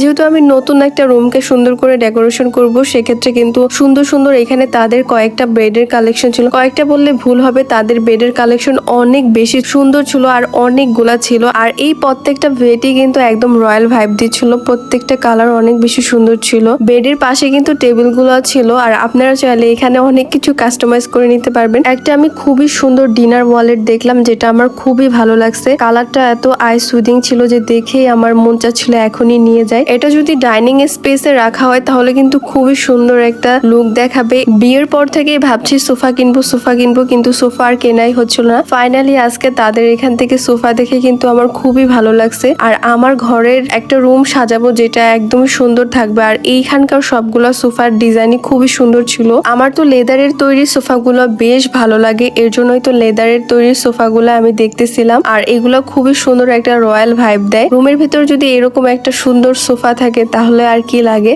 যেহেতু আমি নতুন একটা রুমকে সুন্দর করে ডেকোরেশন করব, সেক্ষেত্রে কিন্তু সুন্দর সুন্দর এখানে তাদের কয়েকটা বেডের কালেকশন ছিল। কয়েকটা বললে ভুল হবে, তাদের বেডের কালেকশন অনেক বেশি সুন্দর ছিল আর অনেকগুলা ছিল। আর এই প্রত্যেকটা বেডই কিন্তু একদম রয়্যাল ভাইব দিচ্ছিল। প্রত্যেকটা কালার অনেক বেশি সুন্দর ছিল। বেডের পাশে কিন্তু টেবিলগুলো ছিল। আর আপনারা চাইলে এখানে অনেক কিছু কাস্টমাইজ করে নিতে পারবেন। একটা আমি খুবই সুন্দর ডিনার ওয়ালেট দেখলাম, যেটা আমার খুবই ভালো লাগছে। কালারটা এত আই সুদিং ছিল যে দেখেই আমার মন চাচ্ছিল এখনই নিয়ে যায় এটা যদি ডাইনিং স্পেসে রাখা হয়, তাহলে কিন্তু খুবই সুন্দর একটা লুক দেখাবে। বিয়ের পর থেকেই ভাবছি সোফা কিনবো সোফা কিনবো, কিন্তু সোফা আর কেনাই হচ্ছিল না। ফাইনালি আজকে তাদের এখান থেকে সোফা দেখে কিন্তু আমার খুবই ভালো লাগছে। আর আমার ঘরের একটা রুম সাজাবো যেটা একদম সুন্দর থাকবে। আর এইখানকার সবগুলো সোফার ডিজাইনই খুবই সুন্দর ছিল। আমার তো লেদারের তৈরি সোফাগুলো বেশ ভালো লাগে। এর জন্যই তো লেদারের তৈরি সোফাগুলো আমি দেখতেছিলাম। আর এগুলো খুবই সুন্দর একটা রয়্যাল ভাইব দেয়। রুমের ভিতর যদি এরকম একটা সুন্দর সোফা থাকে তাহলে আর কি লাগে?